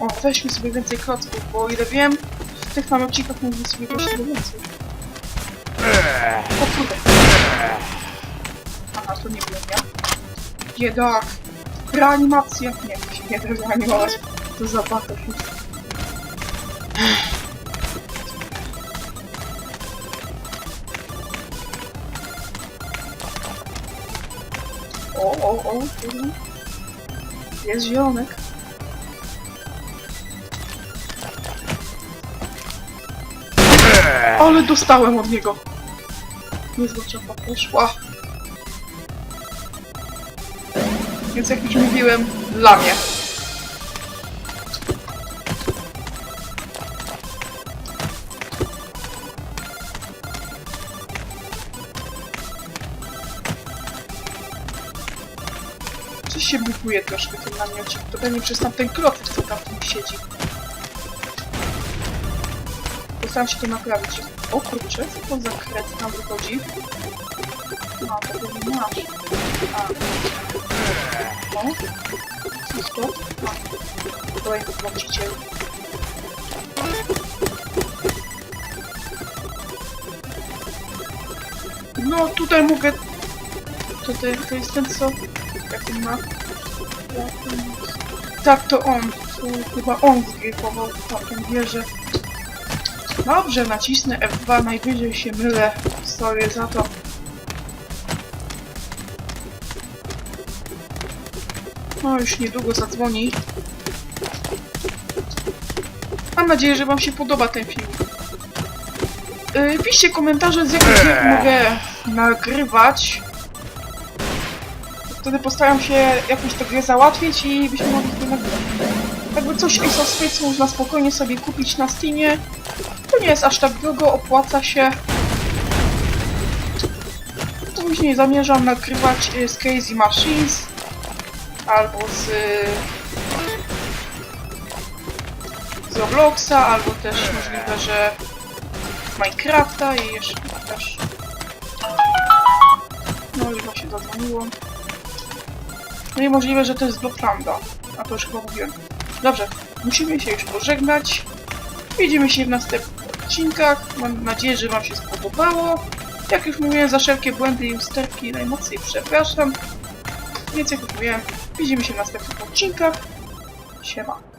O, weźmy sobie więcej klocków, bo o ile wiem, w tych tam odcinkach mógłby sobie jeszcze więcej. O kurde. Aha, to nie byłem ja. Biedak. Reanimacja. Nie, to się nie da reanimować. To za Battlefield. O, o, o, kurde. Jest zielonek. Ale dostałem od niego. Niezła czapa poszła. Więc jak już mówiłem, dla mnie. Coś się bukuje troszkę tym namiocie. To pewnie przez tamten klocek, co tam w tym siedzi. Postaram się to naprawić. O kurczę, co to za kret tam wychodzi? No, to pewnie masz. A. O. Cóż to? A. Kolejny właściciel. No, tutaj mogę... To, to, to jest ten, co... Jak on ma? Tak, to on. To chyba on zgryfował tamtą wieżę. Dobrze, nacisnę F2, najwyżej się mylę. Sorry za to. No, już niedługo zadzwoni. Mam nadzieję, że Wam się podoba ten film. Yy, piszcie komentarze, z jakich gier mogę nagrywać. Wtedy postaram się jakoś tę grę załatwić i byśmy mogli to nagrywać. Jakby coś Ace of Spades można spokojnie sobie kupić na Steamie. Nie jest aż tak drogo, opłaca się. Później zamierzam nagrywać y, z Crazy Machines albo z, z Robloxa, albo też możliwe, że Minecrafta i jeszcze też. No już właśnie zadzwoniło. No i możliwe, że to jest Bloodlanda, a to już chyba mówiłem. Dobrze, musimy się już pożegnać. Widzimy się w następnych odcinkach. Mam nadzieję, że Wam się spodobało. Jak już mówiłem, za wszelkie błędy i usterki najmocniej przepraszam. Więc jak mówiłem, widzimy się w następnych odcinkach. Siema.